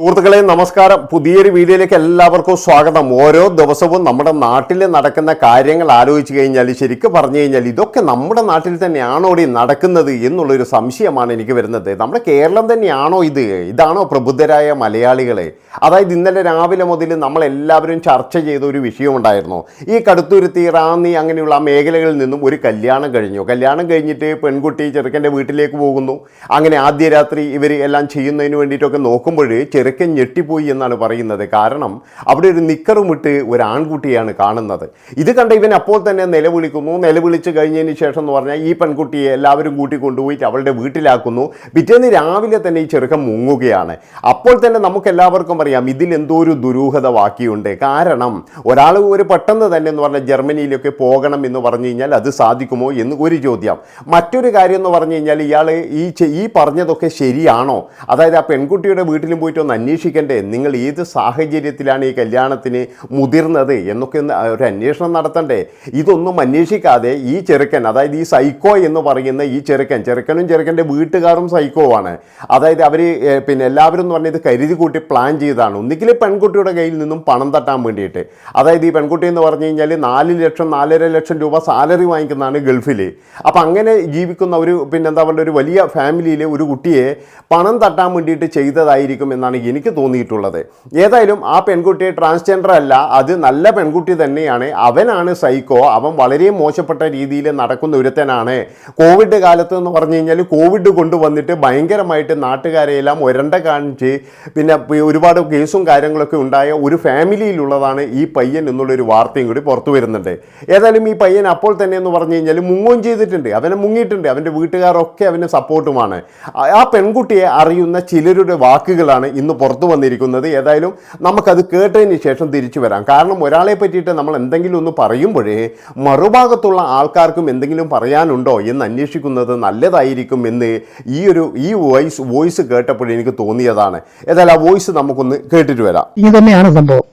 സുഹൃത്തുക്കളെ നമസ്കാരം. പുതിയൊരു വീഡിയോയിലേക്ക് എല്ലാവർക്കും സ്വാഗതം. ഓരോ ദിവസവും നമ്മുടെ നാട്ടിൽ നടക്കുന്ന കാര്യങ്ങൾ ആലോചിച്ച് കഴിഞ്ഞാൽ ശരിക്കും പറഞ്ഞു കഴിഞ്ഞാൽ ഇതൊക്കെ നമ്മുടെ നാട്ടിൽ തന്നെയാണോ ഈ നടക്കുന്നത് എന്നുള്ളൊരു സംശയമാണ് എനിക്ക് വരുന്നത്. നമ്മുടെ കേരളം തന്നെയാണോ ഇത്? ഇതാണോ പ്രബുദ്ധരായ മലയാളികളെ? അതായത് ഇന്നലെ രാവിലെ മുതൽ നമ്മളെല്ലാവരും ചർച്ച ചെയ്ത ഒരു വിഷയമുണ്ടായിരുന്നു ഈ കടുത്തുരുത്തി റാന്നി അങ്ങനെയുള്ള ആ മേഖലകളിൽ നിന്നും ഒരു കല്യാണം കഴിഞ്ഞു. കല്യാണം കഴിഞ്ഞിട്ട് പെൺകുട്ടി ചെറുക്കന്റെ വീട്ടിലേക്ക് പോകുന്നു. അങ്ങനെ ആദ്യ രാത്രി ഇവർ എല്ലാം ചെയ്യുന്നതിന് വേണ്ടിയിട്ടൊക്കെ നോക്കുമ്പോൾ ചെറുക്കൻ ഞെട്ടിപ്പോയി എന്നാണ് പറയുന്നത്. കാരണം അവിടെ ഒരു നിക്കറുമിട്ട് ഒരു ആൺകുട്ടിയാണ് കാണുന്നത്. ഇത് കണ്ട ഇവൻ അപ്പോൾ തന്നെ നിലവിളിക്കുന്നു. നിലവിളിച്ച് കഴിഞ്ഞതിന് ശേഷം എന്ന് പറഞ്ഞാൽ ഈ പെൺകുട്ടിയെ എല്ലാവരും കൂട്ടി കൊണ്ടുപോയിട്ട് അവളുടെ വീട്ടിലാക്കുന്നു. പിറ്റേന്ന് രാവിലെ തന്നെ ഈ ചെറുക്കൻ മുങ്ങുകയാണ്. അപ്പോൾ തന്നെ നമുക്ക് എല്ലാവർക്കും അറിയാം ഇതിൽ എന്തോ ഒരു ദുരൂഹത ബാക്കിയുണ്ട്. കാരണം ഒരാൾ ഒരു പെട്ടെന്ന് തന്നെ എന്ന് പറഞ്ഞാൽ ജർമ്മനിയിലൊക്കെ പോകണം എന്ന് പറഞ്ഞു കഴിഞ്ഞാൽ അത് സാധിക്കുമോ എന്ന് ഒരു ചോദ്യം. മറ്റൊരു കാര്യം എന്ന് പറഞ്ഞു കഴിഞ്ഞാൽ ഇയാൾ ഈ ഈ പറഞ്ഞതൊക്കെ ശരിയാണോ? അതായത് ആ പെൺകുട്ടിയുടെ വീട്ടിലും പോയിട്ട് ഒന്ന് അന്വേഷിക്കണ്ടേ? നിങ്ങൾ ഏത് സാഹചര്യത്തിലാണ് ഈ കല്യാണത്തിന് മുതിർന്നത്? എന്നൊക്കെ ഒന്ന് ഒരു അന്വേഷണം നടത്തണ്ടേ? ഇതൊന്നും അന്വേഷിക്കാതെ ഈ ചെറുക്കൻ അതായത് ഈ സൈക്കോ എന്ന് പറയുന്ന ഈ ചെറുക്കൻ ചെറുക്കനും ചെറുക്കന്റെ വീട്ടുകാരും സൈക്കോ ആണ്. അതായത് അവർ പിന്നെ എല്ലാവരും എന്ന് പറഞ്ഞത് കരുതി കൂട്ടി പ്ലാൻ ചെയ്തതാണ്. ഒന്നുകിൽ പെൺകുട്ടിയുടെ കയ്യിൽ നിന്നും പണം തട്ടാൻ വേണ്ടിയിട്ട്. അതായത് ഈ പെൺകുട്ടി എന്ന് പറഞ്ഞു കഴിഞ്ഞാൽ നാല് ലക്ഷം നാലര ലക്ഷം രൂപ സാലറി വാങ്ങിക്കുന്നതാണ് ഗൾഫിൽ അപ്പം അങ്ങനെ ജീവിക്കുന്ന ഒരു പിന്നെന്താ പറയുക ഒരു വലിയ ഫാമിലിയിലെ ഒരു കുട്ടിയെ പണം തട്ടാൻ വേണ്ടിയിട്ട് ചെയ്തതായിരിക്കും എന്നാണ് എനിക്ക് തോന്നിയിട്ടുള്ളത്. ഏതായാലും ആ പെൺകുട്ടി ട്രാൻസ്ജെൻഡർ അല്ല അത് നല്ല പെൺകുട്ടി തന്നെയാണ്. അവനാണ് സൈക്കോ അവൻ വളരെ മോശപ്പെട്ട രീതിയിൽ നടക്കുന്ന ഒരുത്തനാണ്. കോവിഡ് കാലത്ത് എന്ന് പറഞ്ഞു കഴിഞ്ഞാൽ കോവിഡ് കൊണ്ടുവന്നിട്ട് ഭയങ്കരമായിട്ട് നാട്ടുകാരെയെല്ലാം ഒരണ്ട കാണിച്ച് പിന്നെ ഒരുപാട് കേസും കാര്യങ്ങളൊക്കെ ഉണ്ടായ ഒരു ഫാമിലിയിലുള്ളതാണ് ഈ പയ്യൻ എന്നുള്ളൊരു വാർത്തയും കൂടി പുറത്തു വരുന്നുണ്ട്. ഏതായാലും ഈ പയ്യൻ അപ്പോൾ തന്നെ എന്ന് പറഞ്ഞു കഴിഞ്ഞാൽ മുങ്ങുകയും ചെയ്തിട്ടുണ്ട്. അവനെ മുങ്ങിയിട്ടുണ്ട്. അവന്റെ വീട്ടുകാരൊക്കെ അവന് സപ്പോർട്ടുമാണ് ആ- ആ പെൺകുട്ടിയെ അറിയുന്ന ചിലരുടെ വാക്കുകളാണ് ഇന്ന് പുറത്തു വന്നിരിക്കുന്നത്. ഏതായാലും നമുക്കത് കേട്ടതിന് ശേഷം തിരിച്ചു വരാം. കാരണം ഒരാളെ പറ്റിയിട്ട് നമ്മൾ എന്തെങ്കിലും ഒന്ന് പറയുമ്പോഴേ മറുഭാഗത്തുള്ള ആൾക്കാർക്കും എന്തെങ്കിലും പറയാനുണ്ടോ എന്ന് അന്വേഷിക്കുന്നത് നല്ലതായിരിക്കും എന്ന് ഈ ഒരു ഈ വോയിസ് വോയിസ് കേട്ടപ്പോൾ എനിക്ക് തോന്നിയതാണ്. ഏതായാലും ആ വോയിസ് നമുക്കൊന്ന് കേട്ടിട്ട് വരാം. ഇനി തന്നെയാണ് സംഭവം.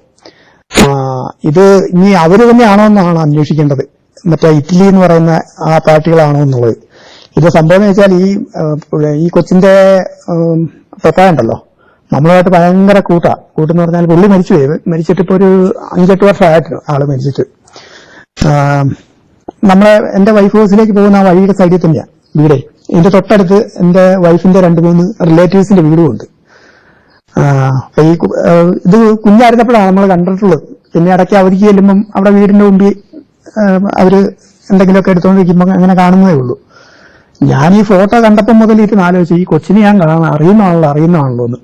ഇത് ഇനി അവർ തന്നെയാണോ എന്നാണ് അന്വേഷിക്കേണ്ടത്. മറ്റേ ഇറ്റലി എന്ന് പറയുന്ന ആ പാർട്ടികളാണോ എന്നുള്ളത്. ഇത് സംഭവം എന്ന് വെച്ചാൽ ഈ ഈ കൊച്ചിന്റെ ഉം, ഉണ്ടല്ലോ. നമ്മളുമായിട്ട് ഭയങ്കര കൂട്ടാ. കൂട്ടെന്ന് പറഞ്ഞാൽ പുള്ളി മരിച്ചു മരിച്ചിട്ട് ഇപ്പൊ ഒരു അഞ്ചെട്ട് വർഷമായിട്ടു ആൾ മരിച്ചിട്ട്. നമ്മളെ എന്റെ വൈഫ് ഹൗസിലേക്ക് പോകുന്ന ആ വഴിയുടെ സൈഡിൽ തന്നെയാ വീടേ. എന്റെ തൊട്ടടുത്ത് എന്റെ വൈഫിന്റെ രണ്ട് മൂന്ന് റിലേറ്റീവ്സിന്റെ വീടും ഉണ്ട്. ഈ ഇത് കുഞ്ഞായിരുന്നപ്പോഴാണ് നമ്മൾ കണ്ടിട്ടുള്ളത്. പിന്നെ ഇടയ്ക്ക് അവധിക്ക് ചെല്ലുമ്പം അവിടെ വീടിന്റെ മുമ്പിൽ അവർ എന്തെങ്കിലുമൊക്കെ എടുത്തോണ്ടിരിക്കുമ്പോൾ അങ്ങനെ കാണുന്നതേ ഉള്ളൂ. ഞാൻ ഈ ഫോട്ടോ കണ്ടപ്പോൾ മുതൽ ഇത് ആലോചിച്ചു ഈ കൊച്ചിനെ ഞാൻ കാണാൻ അറിയുന്നതാണല്ലോ അറിയുന്നതാണല്ലോ എന്ന്.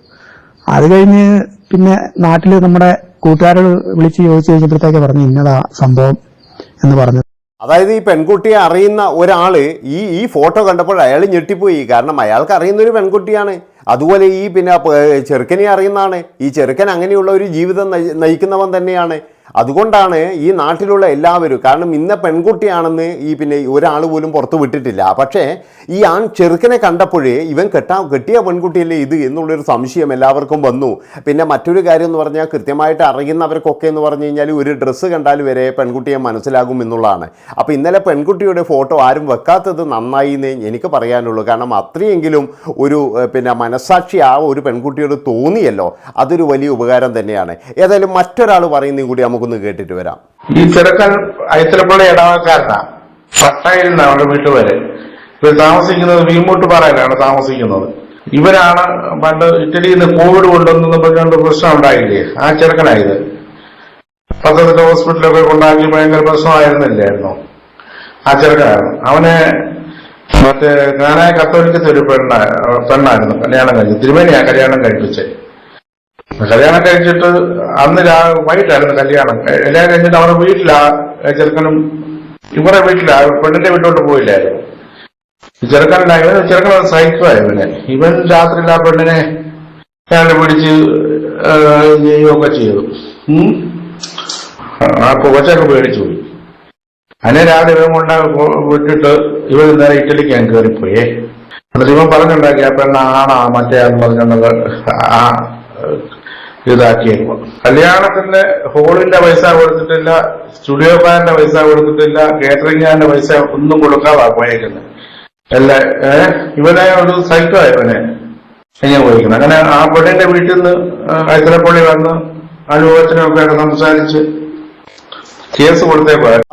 അത് കഴിഞ്ഞ് പിന്നെ നാട്ടിൽ നമ്മുടെ കൂട്ടുകാരോട് വിളിച്ച് ചോദിച്ചു കഴിഞ്ഞപ്പോഴത്തേക്ക് പറഞ്ഞു ഇന്നതാ സംഭവം എന്ന് പറഞ്ഞു അതായത് ഈ പെൺകുട്ടിയെ അറിയുന്ന ഒരാൾ ഈ ഈ ഫോട്ടോ കണ്ടപ്പോൾ അയാൾ ഞെട്ടിപ്പോയി. കാരണം അയാൾക്ക് അറിയുന്ന ഒരു പെൺകുട്ടിയാണ്. അതുപോലെ ഈ പിന്നെ ചെറുക്കനെ അറിയുന്നതാണ്. ഈ ചെറുക്കൻ അങ്ങനെയുള്ള ഒരു ജീവിതം നയിക്കുന്നവൻ തന്നെയാണ്. അതുകൊണ്ടാണ് ഈ നാട്ടിലുള്ള എല്ലാവരും കാരണം ഇന്ന പെൺകുട്ടിയാണെന്ന് ഈ പിന്നെ ഒരാൾ പോലും പുറത്ത് വിട്ടിട്ടില്ല. പക്ഷേ ഈ ആൺ ചെറുക്കനെ കണ്ടപ്പോഴേ ഇവൻ കെട്ടാ കെട്ടിയ പെൺകുട്ടിയല്ലേ ഇത് എന്നുള്ളൊരു സംശയം എല്ലാവർക്കും വന്നു. പിന്നെ മറ്റൊരു കാര്യം എന്ന് പറഞ്ഞാൽ കൃത്യമായിട്ട് അറിയുന്നവർക്കൊക്കെ എന്ന് പറഞ്ഞു കഴിഞ്ഞാൽ ഒരു ഡ്രസ്സ് കണ്ടാൽ വരെ പെൺകുട്ടിയെ മനസ്സിലാകും എന്നുള്ളതാണ്. അപ്പോൾ ഇന്നലെ പെൺകുട്ടിയുടെ ഫോട്ടോ ആരും വെക്കാത്തത് നന്നായി എന്നേ എനിക്ക് പറയാനുള്ളൂ. കാരണം അത്രയെങ്കിലും ഒരു പിന്നെ മനസാക്ഷി ആ ഒരു പെൺകുട്ടിയോട് തോന്നിയല്ലോ. അതൊരു വലിയ ഉപകാരം തന്നെയാണ്. ഏതായാലും മറ്റൊരാൾ പറയുന്നതും കൂടി നമുക്കൊന്ന് കേട്ടിട്ട് വരാം. ഈ ചെറുക്കൻ അയത്തലപ്പള്ളി ഇടവക്കാരനാ. പട്ടായിൽ നിന്ന് അവരുടെ വീട്ടു വരെ. ഇവർ താമസിക്കുന്നത് വീമൂട്ടുപാറയിലാണ് താമസിക്കുന്നത്. ഇവരാണ് പണ്ട് ഇറ്റലിയിൽ നിന്ന് കോവിഡ് കൊണ്ടുവന്നു പറഞ്ഞുകൊണ്ട് പ്രശ്നം ഉണ്ടായില്ലേ? ആ ചെറുക്കനായത്. പത്തനംതിട്ട ഹോസ്പിറ്റലൊക്കെ കൊണ്ടാക്കി ഭയങ്കര പ്രശ്നമായിരുന്നില്ലായിരുന്നു? ആ ചെറുക്കനായിരുന്നു അവനെ മറ്റേ ഞാനായ കത്തോലിക്കത്തെ ഒരു പെണ്ണ പെണ്ണായിരുന്നു. കല്യാണം കഴിച്ചു. തിരുമേനിയാണ് കല്യാണം കഴിപ്പിച്ചത്. കല്യാണം കഴിച്ചിട്ട് അന്ന് രാ- വൈകിട്ടായിരുന്നു കല്യാണം. കല്യാണം കഴിഞ്ഞിട്ട് അവരുടെ വീട്ടിലാ ചെറുക്കനും ഇവരുടെ വീട്ടിലാ പെണ്ണിന്റെ വീട്ടിലോട്ട് പോയില്ലായിരുന്നു. ചെറുക്കനുണ്ടായി ചെറുക്കൻ സഹിക്കുവാ ഇവനെ ഇവൻ രാത്രിയിൽ ആ പെണ്ണിനെ അയാളെ പിടിച്ച് ചെയ്യുകയൊക്കെ ചെയ്തു. ആ കൊച്ചൊക്കെ പേടിച്ചു പോയി. അതിനെ രാവിലെ ഇവൻ കൊണ്ട് വിട്ടിട്ട് ഇവൻ നേരെ ഇറ്റലിക്ക് ഞാൻ കയറിപ്പോയേ. എന്നിട്ട് ഇവൻ പറഞ്ഞുണ്ടാക്കി ആ പെണ്ണ ആണാ മറ്റേ ആ ഇതാക്കിയേക്കും കല്യാണത്തിന്റെ ഹോളിന്റെ പൈസ കൊടുത്തിട്ടില്ല സ്റ്റുഡിയോ ഫാനിന്റെ പൈസ കൊടുത്തിട്ടില്ല കേറ്ററിംഗുകാരന്റെ പൈസ ഒന്നും കൊടുക്കാതാ പോയേക്കുന്നത്. അല്ല? ഇവനെ ഒരു സൈക്കോ ഇവനെ. ഞാൻ പോയിരിക്കുന്നത് അങ്ങനെ ആ പെണ്ണിന്റെ വീട്ടിൽ നിന്ന് കൈത്തലപ്പള്ളി വന്ന് അനുഭവത്തിനൊക്കെ സംസാരിച്ച്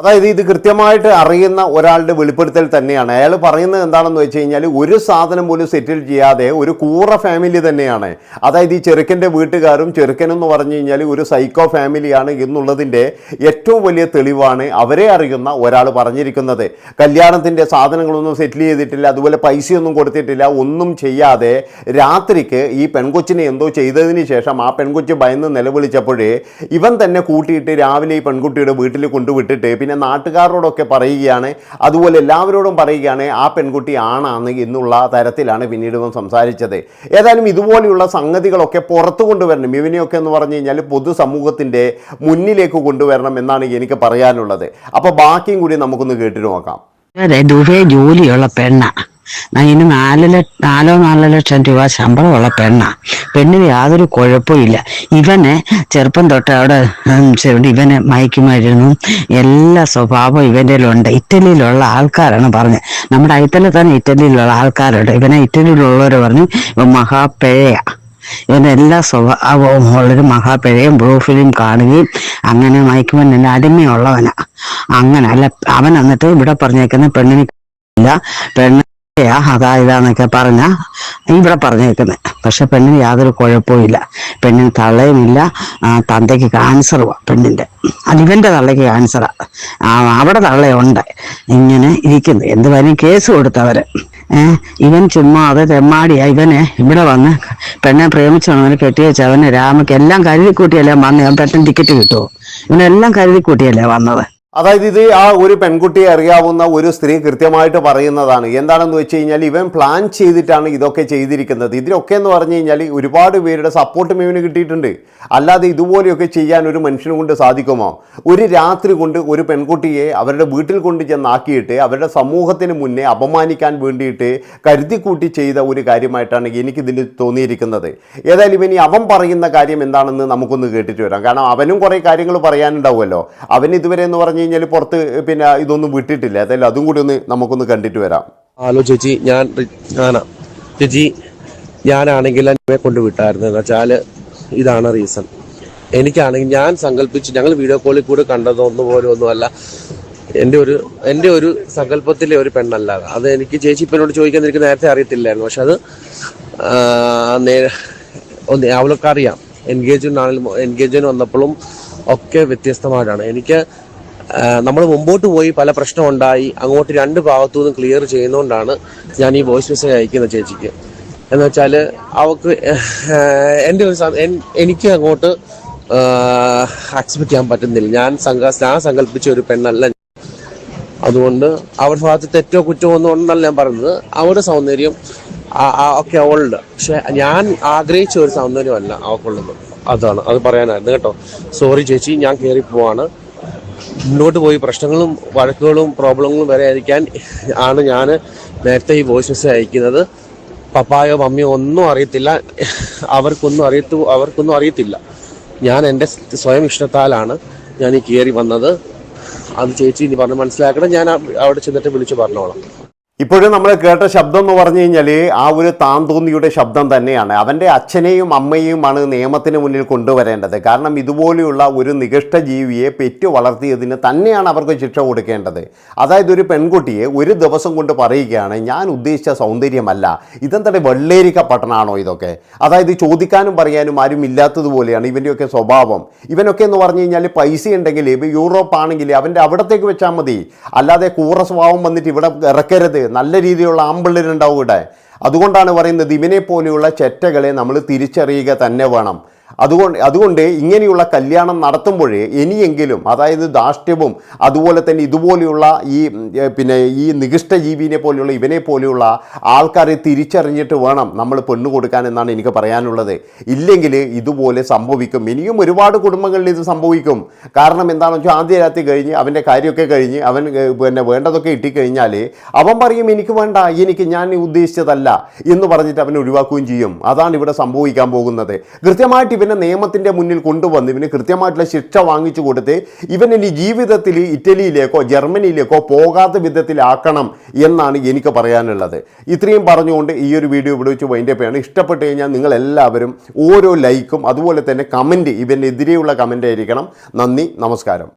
അതായത് ഇത് കൃത്യമായിട്ട് അറിയുന്ന ഒരാളുടെ വെളിപ്പെടുത്തൽ തന്നെയാണ്. അയാൾ പറയുന്നത് എന്താണെന്ന് വെച്ച് കഴിഞ്ഞാൽ ഒരു സാധനം പോലും സെറ്റിൽ ചെയ്യാതെ ഒരു കൂറ ഫാമിലി തന്നെയാണ്. അതായത് ഈ ചെറുക്കന്റെ വീട്ടുകാരും ചെറുക്കനെന്ന് പറഞ്ഞു കഴിഞ്ഞാൽ ഒരു സൈക്കോ ഫാമിലിയാണ് എന്നുള്ളതിന്റെ ഏറ്റവും വലിയ തെളിവാണ് അവരെ അറിയുന്ന ഒരാൾ പറഞ്ഞിരിക്കുന്നത്. കല്യാണത്തിന്റെ സാധനങ്ങളൊന്നും സെറ്റിൽ ചെയ്തിട്ടില്ല അതുപോലെ പൈസയൊന്നും കൊടുത്തിട്ടില്ല ഒന്നും ചെയ്യാതെ രാത്രിക്ക് ഈ പെൺകൊച്ചിനെ എന്തോ ചെയ്തതിന് ശേഷം ആ പെൺകൊച്ചി ഭയന്ന് നിലവിളിച്ചപ്പോഴേ ഇവൻ തന്നെ കൂട്ടിയിട്ട് രാവിലെ ഈ പെൺകുട്ടിയുടെ വീട്ടിൽ കൊണ്ടുവിട്ടിട്ട് പിന്നെ നാട്ടുകാരോടൊക്കെ പറയുകയാണ്. അതുപോലെ എല്ലാവരോടും പറയുകയാണ് ആ പെൺകുട്ടി ആണാണ് എന്നുള്ള തരത്തിലാണ് പിന്നീട് ഇവൻ സംസാരിച്ചത്. ഏതായാലും ഇതുപോലെയുള്ള സംഗതികളൊക്കെ പുറത്തു കൊണ്ടുവരണം. ഇവനെയൊക്കെ എന്ന് പറഞ്ഞു കഴിഞ്ഞാൽ പൊതുസമൂഹത്തിന്റെ മുന്നിലേക്ക് കൊണ്ടുവരണം എന്നാണ് എനിക്ക് പറയാനുള്ളത്. അപ്പോൾ ബാക്കിയും കൂടി നമുക്കൊന്ന് കേട്ടിട്ട് നോക്കാം. ജോലിയുള്ള പെണ്ണ. അതിന് നാല് ലക്ഷം നാലോ നാലോ ലക്ഷം രൂപ ശമ്പളമുള്ള പെണ്ണാ. പെണ്ണിന് യാതൊരു കുഴപ്പമില്ല ഇവനെ ചെറുപ്പം തൊട്ട് അവിടെ ഇവനെ മയക്കുമായിരുന്നു എല്ലാ സ്വഭാവം ഇവന്റെ ഉണ്ട് ഇറ്റലിയിലുള്ള ആൾക്കാരാണ് പറഞ്ഞത്. നമ്മുടെ അയത്തല തന്നെ ഇറ്റലിയിലുള്ള ആൾക്കാരുണ്ട്. ഇവനെ ഇറ്റലിയിലുള്ളവർ പറഞ്ഞു ഇവൻ മഹാപ്പഴയ ഇവന്റെ എല്ലാ സ്വഭാവവും ഉള്ളൊരു മഹാപിഴയും ബ്രൂഫിലും കാണുകയും അങ്ങനെ മയക്കുമരുന്നിന്റെ അടിമയുള്ളവനാ. അങ്ങനെ അല്ല അവൻ എന്നിട്ട് ഇവിടെ പറഞ്ഞേക്കുന്ന പെണ്ണിന് ഇല്ല. പെണ്ണ് അതാ ഇതാന്നൊക്കെ പറഞ്ഞ ഇവിടെ പറഞ്ഞേക്കുന്നത് പക്ഷെ പെണ്ണിന് യാതൊരു കുഴപ്പമില്ല പെണ്ണിന് തള്ളയുമില്ല. തന്തയ്ക്ക് ക്യാൻസറുവാ പെണ്ണിന്റെ. അലിവന്റെ തള്ളയ്ക്ക് ആ, അവിടെ തള്ളയുണ്ട്. ഇങ്ങനെ ഇരിക്കുന്നു. എന്ത് വരും? കേസ് കൊടുത്തവര്. ഇവൻ ചുമ്മാ അത് തെമ്മാടിയാ. ഇവനെ ഇവിടെ വന്ന് പെണ്ണെ പ്രേമിച്ചവനെ കെട്ടി വെച്ച് അവന് രാമയ്ക്ക് എല്ലാം കരുതി കൂട്ടിയല്ലേ വന്ന് പെട്ടെന്ന് ടിക്കറ്റ് കിട്ടുമോ ഇവനെല്ലാം കരുതി കൂട്ടിയല്ലേ വന്നത്? അതായത് ഇത് ആ ഒരു പെൺകുട്ടിയെ അറിയാവുന്ന ഒരു സ്ത്രീ കൃത്യമായിട്ട് പറയുന്നതാണ്. എന്താണെന്ന് വെച്ച് കഴിഞ്ഞാൽ ഇവൻ പ്ലാൻ ചെയ്തിട്ടാണ് ഇതൊക്കെ ചെയ്തിരിക്കുന്നത്. ഇതിലൊക്കെ എന്ന് പറഞ്ഞു കഴിഞ്ഞാൽ ഒരുപാട് പേരുടെ സപ്പോർട്ടും ഇവന് കിട്ടിയിട്ടുണ്ട്. അല്ലാതെ ഇതുപോലെയൊക്കെ ചെയ്യാൻ ഒരു മനുഷ്യനും കൊണ്ട് സാധിക്കുമോ? ഒരു രാത്രി കൊണ്ട് ഒരു പെൺകുട്ടിയെ അവരുടെ വീട്ടിൽ കൊണ്ട് ചെന്നാക്കിയിട്ട് അവരുടെ സമൂഹത്തിന് മുന്നേ അപമാനിക്കാൻ വേണ്ടിയിട്ട് കരുതിക്കൂട്ടി ചെയ്ത ഒരു കാര്യമായിട്ടാണ് എനിക്കിതിൽ തോന്നിയിരിക്കുന്നത്. ഏതായാലും ഇവനി അവൻ പറയുന്ന കാര്യം എന്താണെന്ന് നമുക്കൊന്ന് കേട്ടിട്ട് വരാം. കാരണം അവനും കുറേ കാര്യങ്ങൾ പറയാനുണ്ടാവുമല്ലോ. അവൻ ഇതുവരെ എന്ന് പറഞ്ഞു കഴിഞ്ഞാൽ പുറത്ത് പിന്നെ ഇതൊന്നും വിട്ടിട്ടില്ല. അതല്ലേ അതും കൂടി ഒന്ന് നമുക്കൊന്ന് കണ്ടിട്ട് വരാം. ഹലോ ചേച്ചി. ഞാൻ ഞാനാ. ചേച്ചി ഞാനാണെങ്കിൽ എന്നെ കൊണ്ട് വിട്ടായിരുന്നു. എന്ന് വെച്ചാൽ ഇതാണ് റീസൺ എനിക്കാണെങ്കിൽ ഞാൻ സങ്കല്പിച്ച് ഞങ്ങൾ വീഡിയോ കോളിൽ കൂടെ കണ്ടതൊന്നും പോലും ഒന്നുമല്ല എന്റെ ഒരു എന്റെ ഒരു സങ്കല്പത്തിലെ ഒരു പെണ്ണല്ല. അത് എനിക്ക് ചേച്ചി ഇപ്പം എന്നോട് ചോദിക്കാൻ എനിക്ക് നേരത്തെ അറിയത്തില്ലായിരുന്നു. പക്ഷെ അത് ആ, നേ- ഒന്ന് അവൾക്ക് അറിയാം എൻഗേജ്മെന്റ് ആണെങ്കിലും എൻഗേജ്മെന്റ് വന്നപ്പോഴും ഒക്കെ വ്യത്യസ്തമായിട്ടാണ്. എനിക്ക് നമ്മൾ മുമ്പോട്ട് പോയി പല പ്രശ്നമുണ്ടായി അങ്ങോട്ട് രണ്ട് ഭാഗത്തു നിന്നും ക്ലിയർ ചെയ്യുന്നതുകൊണ്ടാണ് ഞാൻ ഈ വോയിസ് മെസ്സേജ് അയക്കുന്നത് ചേച്ചിക്ക്. എന്ന് വെച്ചാൽ അവക്ക് എന്റെ ഒരു എനിക്ക് അങ്ങോട്ട് അക്സെപ്റ്റ് ചെയ്യാൻ പറ്റുന്നില്ല. ഞാൻ ഞാൻ സങ്കല്പിച്ച ഒരു പെണ്ണല്ല അതുകൊണ്ട് അവരുടെ ഭാഗത്ത് തെറ്റോ കുറ്റമോ ഒന്നും ഉണ്ടെന്നല്ല ഞാൻ പറയുന്നത്. അവരുടെ സൗന്ദര്യം ഒക്കെ അവളുടെ. പക്ഷെ ഞാൻ ആഗ്രഹിച്ച ഒരു സൗന്ദര്യമല്ല അവക്കുള്ളത്. അതാണ്. അത് പറയാനായിരുന്നു കേട്ടോ. സോറി ചേച്ചി ഞാൻ കയറി പോവാണ്. മുന്നോട്ട് പോയി പ്രശ്നങ്ങളും വഴക്കുകളും പ്രോബ്ലങ്ങളും വരാതിരിക്കാൻ ആണ് ഞാൻ നേരത്തെ ഈ വോയിസ് മെസ്സേജ് അയക്കുന്നത്. പപ്പായോ മമ്മിയോ ഒന്നും അറിയത്തില്ല. അവർക്കൊന്നും അറിയത്തു അവർക്കൊന്നും അറിയത്തില്ല. ഞാൻ എന്റെ സ്വയം ഇഷ്ടത്താലാണ് ഞാൻ ഈ കയറി വന്നത്. അത് ചേച്ചി ഇനി പറഞ്ഞ് മനസ്സിലാക്കണം. ഞാൻ അവിടെ ചെന്നിട്ട് വിളിച്ച് പറഞ്ഞോളാം. ഇപ്പോഴും നമ്മൾ കേട്ട ശബ്ദം എന്ന് പറഞ്ഞു കഴിഞ്ഞാൽ ആ ഒരു താന്തോന്നിയുടെ ശബ്ദം തന്നെയാണ്. അവന്റെ അച്ഛനെയും അമ്മയെയുമാണ് നിയമത്തിന് മുന്നിൽ കൊണ്ടുവരേണ്ടത്. കാരണം ഇതുപോലെയുള്ള ഒരു നികഷ്ട ജീവിയെ പെറ്റു വളർത്തിയതിന് തന്നെയാണ് അവർക്ക് ശിക്ഷ കൊടുക്കേണ്ടത്. അതായത് ഒരു പെൺകുട്ടിയെ ഒരു ദിവസം കൊണ്ട് പറയുകയാണ് ഞാൻ ഉദ്ദേശിച്ച സൗന്ദര്യമല്ല. ഇതെന്താ വെള്ളേരിക്ക പട്ടണമാണോ ഇതൊക്കെ? അതായത് ചോദിക്കാനും പറയാനും ആരും ഇല്ലാത്തതുപോലെയാണ് ഇവന്റെയൊക്കെ സ്വഭാവം. ഇവനൊക്കെ എന്ന് പറഞ്ഞു കഴിഞ്ഞാൽ പൈസ ഉണ്ടെങ്കിൽ യൂറോപ്പ് ആണെങ്കിൽ അവന്റെ അവിടത്തേക്ക് വെച്ചാൽ മതി. അല്ലാതെ കൂറ സ്വഭാവം വന്നിട്ട് ഇവിടെ ഇറക്കരുത്. നല്ല രീതിയിലുള്ള ആമ്പിള്ളേരുണ്ടാവും ഇവിടെ അതുകൊണ്ടാണ് പറയുന്നത് ഇവനെ പോലെയുള്ള ചെറ്റകളെ നമ്മൾ തിരിച്ചറിയുക തന്നെ വേണം. അതുകൊണ്ട് അതുകൊണ്ട് ഇങ്ങനെയുള്ള കല്യാണം നടത്തുമ്പോഴേ ഇനിയെങ്കിലും അതായത് ധാർഷ്ട്യവും അതുപോലെ തന്നെ ഇതുപോലെയുള്ള ഈ പിന്നെ ഈ നികൃഷ്ട ജീവിനെ പോലെയുള്ള ഇവനെ പോലെയുള്ള ആൾക്കാരെ തിരിച്ചറിഞ്ഞിട്ട് വേണം നമ്മൾ പെണ്ണു കൊടുക്കാൻ എന്നാണ് എനിക്ക് പറയാനുള്ളത്. ഇല്ലെങ്കിൽ ഇതുപോലെ സംഭവിക്കും. ഇനിയും ഒരുപാട് കുടുംബങ്ങളിൽ ഇത് സംഭവിക്കും. കാരണം എന്താണെന്ന് വെച്ചാൽ ആദ്യ രാത്രി കഴിഞ്ഞ് അവന്റെ കാര്യമൊക്കെ കഴിഞ്ഞ് അവൻ പിന്നെ വേണ്ടതൊക്കെ ഇട്ടിക്കഴിഞ്ഞാൽ അവൻ പറയും എനിക്ക് വേണ്ട എനിക്ക് ഞാൻ ഉദ്ദേശിച്ചതല്ല എന്ന് പറഞ്ഞിട്ട് അവൻ ഒഴിവാക്കുകയും ചെയ്യും. അതാണ് ഇവിടെ സംഭവിക്കാൻ പോകുന്നത്. കൃത്യമായിട്ട് ഇവനെ നിയമത്തിന്റെ മുന്നിൽ കൊണ്ടുവന്ന് ഇവന് കൃത്യമായിട്ടുള്ള ശിക്ഷ വാങ്ങിച്ചു കൊടുത്ത് ഇവൻ ഇനി ജീവിതത്തിൽ ഇറ്റലിയിലേക്കോ ജർമ്മനിയിലേക്കോ പോകാത്ത വിധത്തിലാക്കണം എന്നാണ് എനിക്ക് പറയാനുള്ളത്. ഇത്രയും പറഞ്ഞുകൊണ്ട് ഈ ഒരു വീഡിയോ ഇവിടെ വെച്ച് വൈൻഡപ്പ് ചെയ്യാണ്. ഇഷ്ടപ്പെട്ട് കഴിഞ്ഞാൽ നിങ്ങളെല്ലാവരും ഓരോ ലൈക്കും അതുപോലെ തന്നെ കമന്റ് ഇവനെതിരെയുള്ള കമന്റ് ആയിരിക്കണം. നന്ദി നമസ്കാരം.